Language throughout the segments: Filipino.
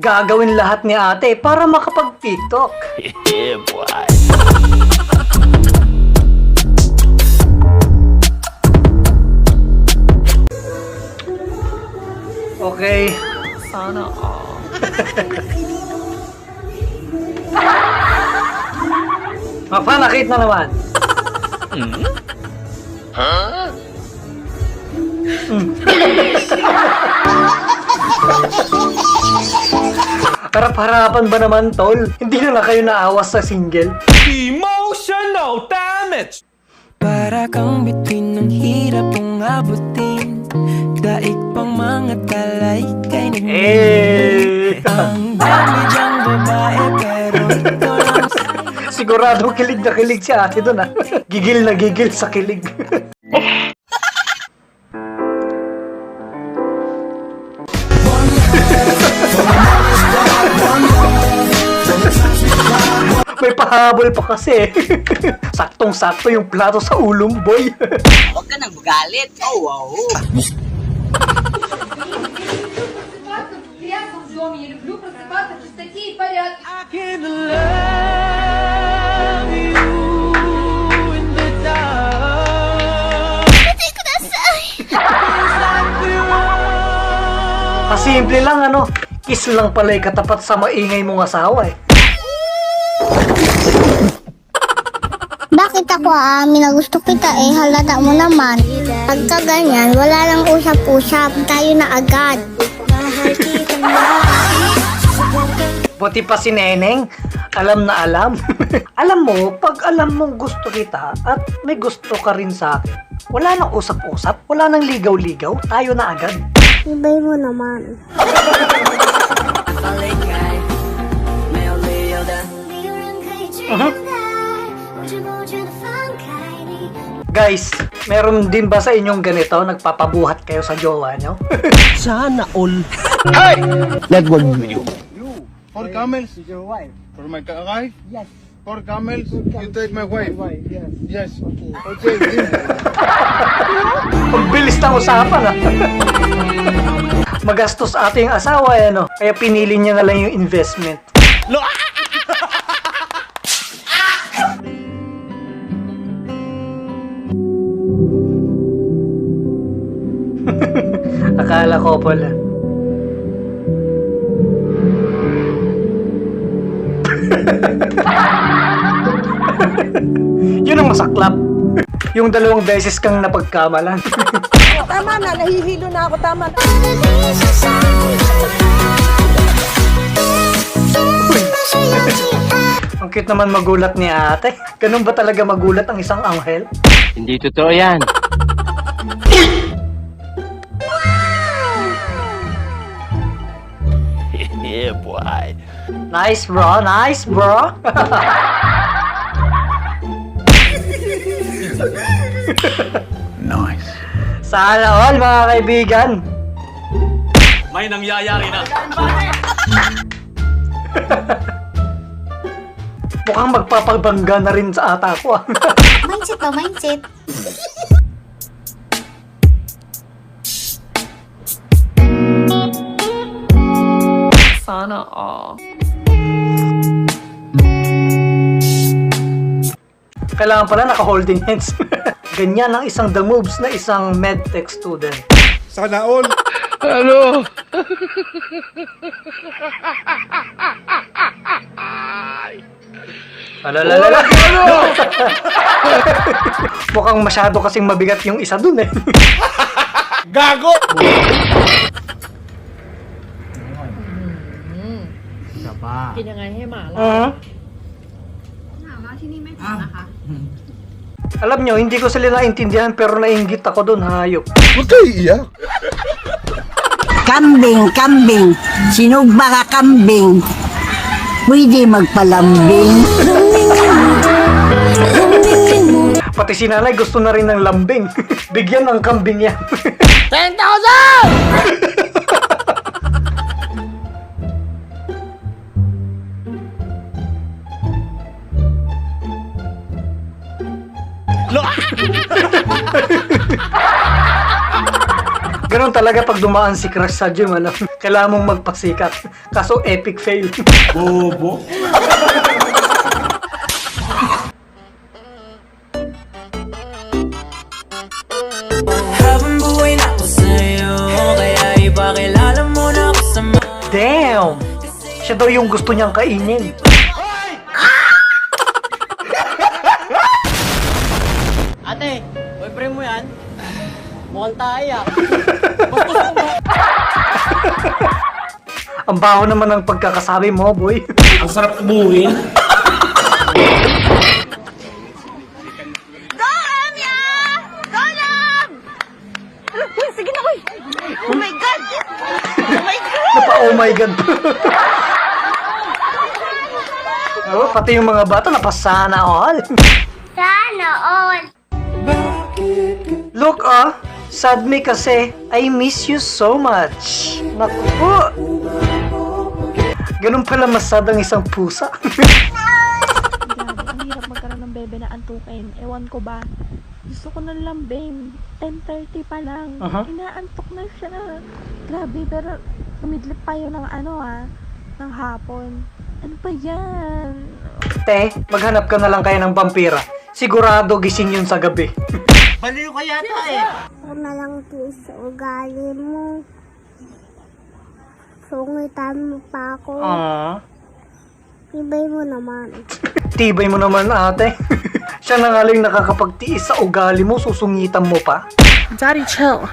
Gagawin lahat ni ate para makapag-tiktok. Yeah, boy. Okay. Sana all. Mapanakit na naman. Harap-harapan ba naman, tol? Hindi na na kayo naawas sa single. Emotional damage! Para kang bituin ng hirap mong abutin Daig pang mga talay kay Eh! Ang dami diyang babae pero ito lang Sigurado kilig na kilig si ate doon ah. Gigil na gigil sa kilig. May pahabol pa kasi. Saktong-sakto yung plato sa ulong boy. Huwag ka nang magalit. Oh, wow. Грязно в доме, я люблю просыпаться в чистоте и порядке. Pasimple lang ano. Kiss lang pala yung katapat sa maingay mong asawa eh. Bakit ako aamin na gusto kita eh, halata mo naman. Pagka ganyan, wala lang usap-usap, tayo na agad. Buti pa si Neneng, alam na alam. alam mo, pag alam mong gusto kita at may gusto ka rin sa akin, wala nang usap-usap, wala nang ligaw-ligaw, tayo na agad. Ibay mo naman. Guys, meron din ba sa inyong ganito, nagpapabuhat kayo sa jowa nyo? Sana all. Network video. Four camels. Your wife. For my wife? Yes. Four camels. You take my wife. Yes. Okay. Okay. Ang bilis ng usapan ah. Magastos ate yung asawa eh, no? Kaya pinili niya na lang yung investment. Akala ko pala. Yun ang masaklap. Yung dalawang beses kang napagkamalan. Tama na, nahihilo na ako. Tama na. Ang cute naman magulat ni ate. Ganun ba talaga magulat ang isang anghel? Hindi totoo yan. Boy. Nice bro, nice bro. nice. Sana all mga kaibigan. May nangyayari na. Mukhang magpapabangga na rin sa ata ko. ah. Mindset ba, mindset? Sana all Kailangan pala naka-holding hands. Ganyan ang isang the moves na isang medtech student. Sana all. Ano? Alalala. Mukhang masyado kasing mabigat yung isa dun eh. Gago. Mhm. Alam nyo, hindi ko sila naintindihan pero nainggit ako dun, hayop. Huwag kayo iiyak. Kambing, kambing. Sinugba ka kambing. Pwede magpalambing. Pati si nanay gusto na rin ng lambing. Bigyan ng kambing yan. 10,000! Naman talaga pag dumaan si crush sa gym, ano, kailangan mong magpasikat. Kaso epic fail. Bobo. Habang buhay na ako sa'yo Kaya ipakilala mo na ako sa mga Damn! Siya daw yung gusto niyang kainin. Ate? Mukhang tayo ah. Ang baho naman ng pagkakasabi mo, boy. Ang sarap kubuhin. Sige na, uy! Oh my God! Napa, oh my God. oh, pati yung mga bata napasana all. Sana all! Look ah, sad me kasi. I miss you so much. Naku po. Ganun pala masad ang isang pusa. Grabe, ang hirap magkaroon ng bebe na antukin. Ewan ko ba. Gusto ko ng lambing. 10.30 pa lang. Aha. Inaantok na siya. Grabe, pero kumidlip pa yun ng ano ah, ng hapon. Ano ba yan? Te, maghanap ka na lang kaya ng vampira. Sigurado gising yun sa gabi. Ako na lang tiis sa ugali mo. Sungitan mo pa ako. Ah, Ibay mo naman. tibay mo naman ate. Siya na nga lang nakakapagtiis sa ugali mo, susungitan mo pa. Daddy, chill.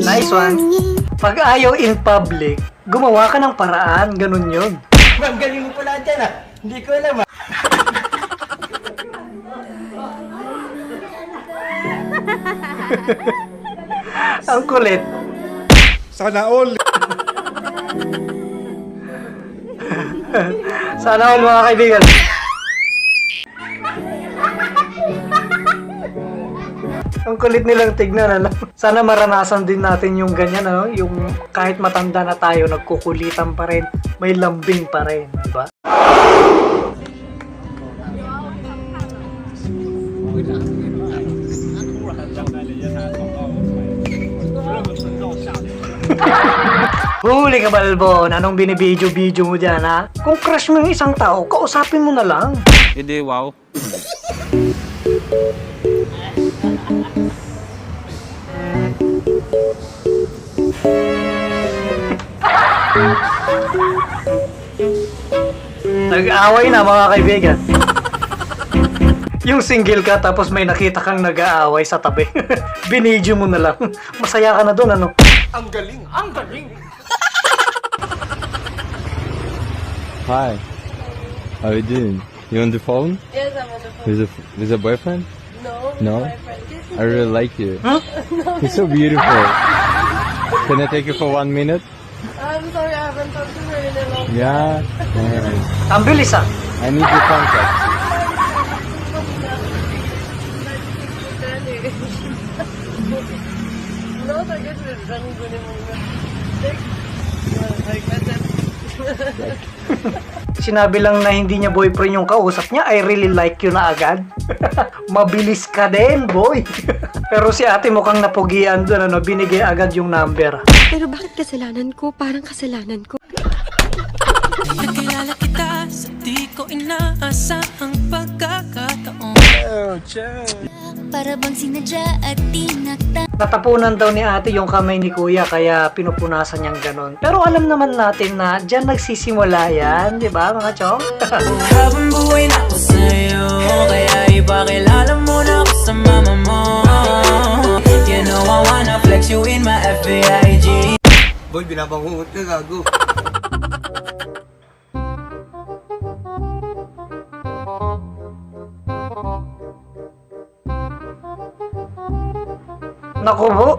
Nice one. Pag ayaw in public, gumawa ka ng paraan, ganun yun. Ang galing mo pala dyan ah. Hindi ko alam ah. Ang kulit. Sana all. Sana all mga kaibigan. Ang kulit nilang tignan, ano? Sana maranasan din natin yung ganyan, ano? Yung kahit matanda na tayo, nagkukulitan pa rin, may lambing pa rin, di ba? Huli ka, Balbon! Anong binibidyo-video mo dyan, ha? Kung crush mo yung isang tao, kausapin mo na lang. Hindi, wow. Nag-aaway na mga kaibigan. Yung single ka tapos may nakita kang nag-aaway sa tabi. Binidyo mo na lang. Masaya ka na doon, ano? Hi. How you doing? You on the phone? Yes, I'm on the phone. With a with a boyfriend? No, No? boyfriend. Just I really like you. You're so beautiful. Can I take you for one minute? I'm sorry, I haven't talked to her in a long Yeah. Alright. Ang bilis, ah. I need your contact. No, tagad running ko ni mga. Like, like, Sinabi lang na hindi niya boyfriend yung kausap niya, I really like you na agad. Mabilis ka din, boy. Pero si ate mukhang napugian doon, ano, binigay agad yung number. Pero bakit kasalanan ko? Parang kasalanan ko. Nakilala kita sa di ko inaasahang pagkakataon Para bang sinadya at tinakta Natapunan daw ni ate yung kamay ni kuya kaya pinupunasan niyang ganon. Pero alam naman natin na dyan nagsisimula yan, di ba mga chong? Habang buhay na ako sa'yo Kaya ipakilala mo na ako sa mama mo You know I wanna flex you in my FBIG Boy, binabangungot ka, gago. Naku po.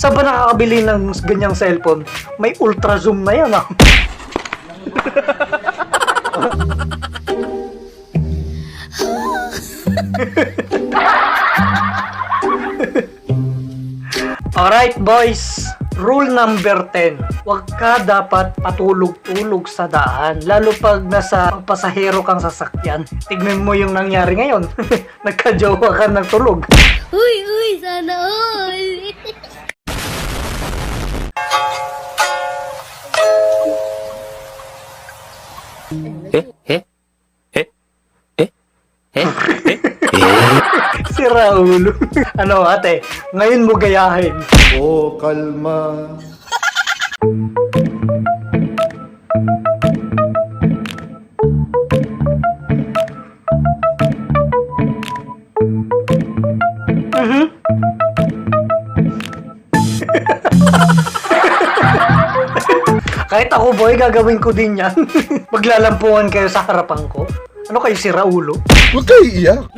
Saan ba nakakabili ng ganyang cellphone? May ultra zoom na yan ah. Alright boys, Rule number 10, huwag ka dapat patulog-tulog sa daan. Lalo pag nasa pasahero kang sasakyan. Tignan mo yung nangyari ngayon. Nagka-jowa ka ng tulog. Uy, uy, sana all. si Raul. ano ate, ngayon mo gayahin. Oh, kalma. Kahit ako boy, gagawin ko din yan. Maglalampungan kayo sa harapan ko. Ano kayo si Raulo? Huwag kayo iiyak.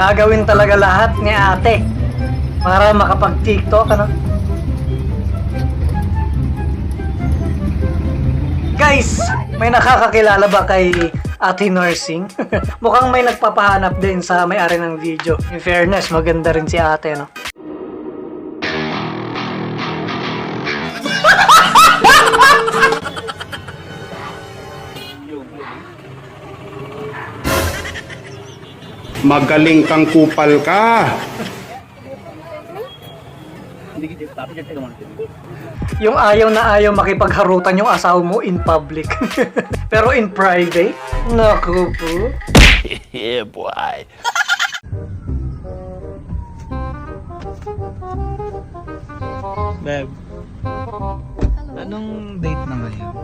Gagawin talaga lahat ni ate para makapag-tiktok, ano? Guys, may nakakakilala ba kay Ate Nursing? Mukhang may nagpapahanap din sa may-ari ng video. In fairness, maganda rin si ate, no? Magaling kang kupal ka. Yung ayaw na ayaw makipagharutan yung asawa mo in public. Pero in private, naku po. Beb. Anong date na ngayon?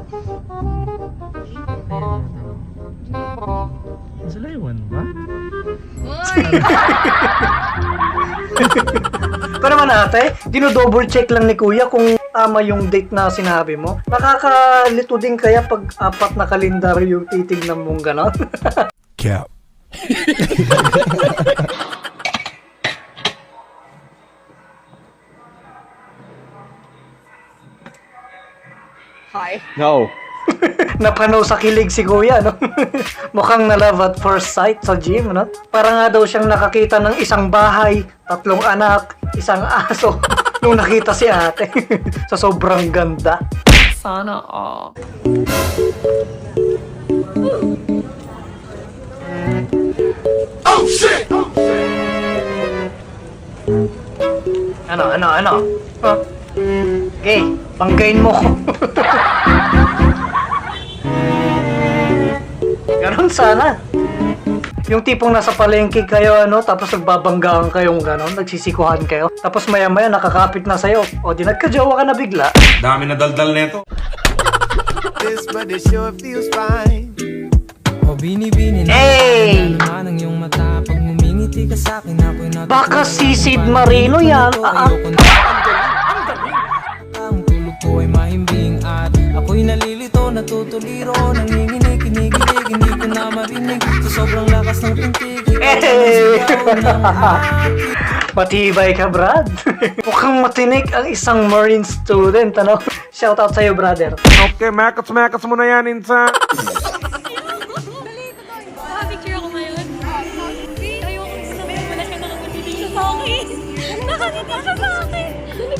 Sa Laywan ba? Pero naman ate, dino-double check lang ni kuya kung tama yung date na sinabi mo. Nakakalito din kaya pag apat na kalendaryo yung titignan mong gano'n? Cap. No. Napanaw sa kilig si kuya, no? Mukhang na love at first sight sa gym, no? Para nga daw siyang nakakita ng isang bahay, tatlong anak, isang aso, nung nakita si ate. sa sobrang ganda. Sana all. Ano, ano, ano? Huh? Okay, panggain mo ko. Ganon sana. Yung tipong nasa palengke kayo, ano, tapos nagbabanggaan kayong ganon, nagsisikuhan kayo. Tapos maya-maya nakakapit na sa'yo. O di nagkajowa ka na bigla. Dami na daldal nito. Hey! Baka si Sid Marino yan. Ah, ah. Ang tulog ko ay mahimbing at ako'y nalilito, natutuliro Nanginginig, hindi ko na marinig Sa sobrang lakas ng pintig Hey! Matibay ka, Brad. Mukhang matinik ang isang Marine student, ano? Shoutout sa'yo, brother. Okay, makas-makas mo na yan, Insa. Picture ako ngayon. Ayoko gusto mo wala siya siya sa akin. Sa akin.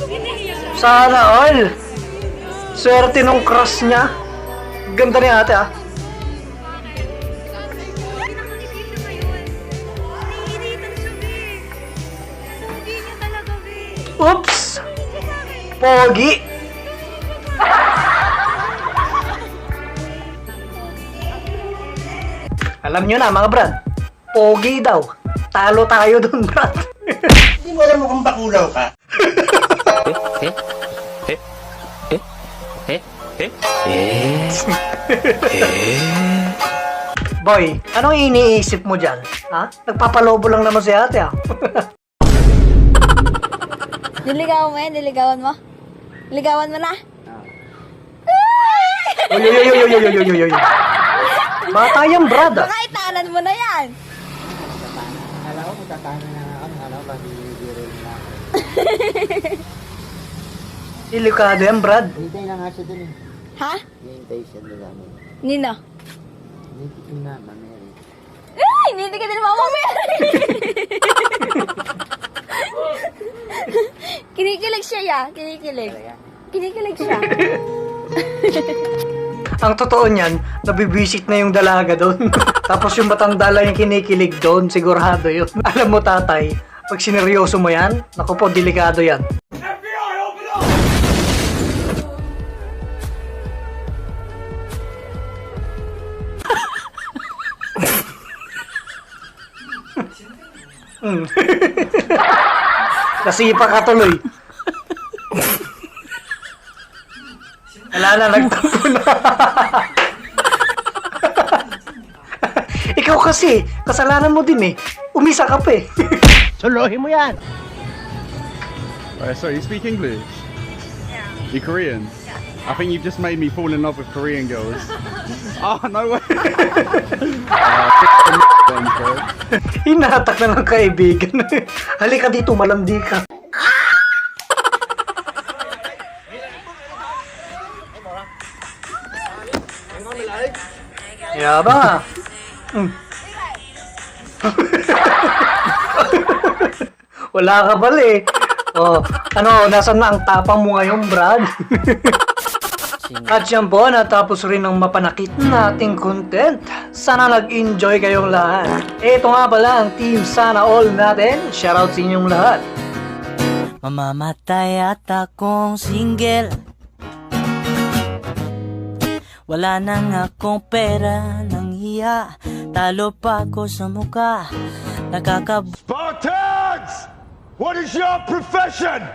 Hinihiya siya. Sana all. Swerte nung crush niya. Ganda ni ate, ah. Pogi! Alam nyo na, mga brad. Pogi daw. Talo tayo dun, brad. Boy, anong iniisip mo dyan? Ha? Nagpapalobo lang naman si ate, ah. Niligawan mo yan? Niligawan mo? Niligawan mo na? Uy, uy, uy, uy, uy, uy, uy, uy. Bata yung brad ah. Baka itanan mo na yan. Alam ko, magtatanan na ako. Alam ko, bibiro na ako. Delikado yan, brad. Hintay na nga siya dun eh. Ha? Hintay siya dun namin. Nino? Hindi ko na, mameri. Ay, hindi ka din mama, mameri! Kinikilig siya ya. Kinikilig. Kinikilig siya. Ang totoo niyan, nabibisit na yung dalaga doon. Tapos yung matanda lang yung kinikilig doon, sigurado yun. Alam mo tatay, pag sineryoso mo yan, naku po, delikado yan. Mm. Nasipa ka tuloy. Wala na, nagtampo na. Ikaw kasi, kasalanan mo din eh. Umisa ka pa eh. Suluhin mo yan. Uh, so you speak English? Yeah. You Korean? I think you've just made me fall in love with Korean girls. oh, no way. uh. Hinatak na ng kaibigan. Halika dito, malandi ka. Yaba. Mm. Wala ka pala eh. Oh, ano, nasan na ang tapang mo ngayon, Brad? At yan po, natapos rin ang mapanakit nating content. Sana nag-enjoy kayong lahat. Ito nga pala ang team Sana All natin. Shoutout sa inyong lahat. Mamamatay at akong single Wala nang akong pera nang hiya Talo pa ako sa muka Nakakab Spartans! What is your profession?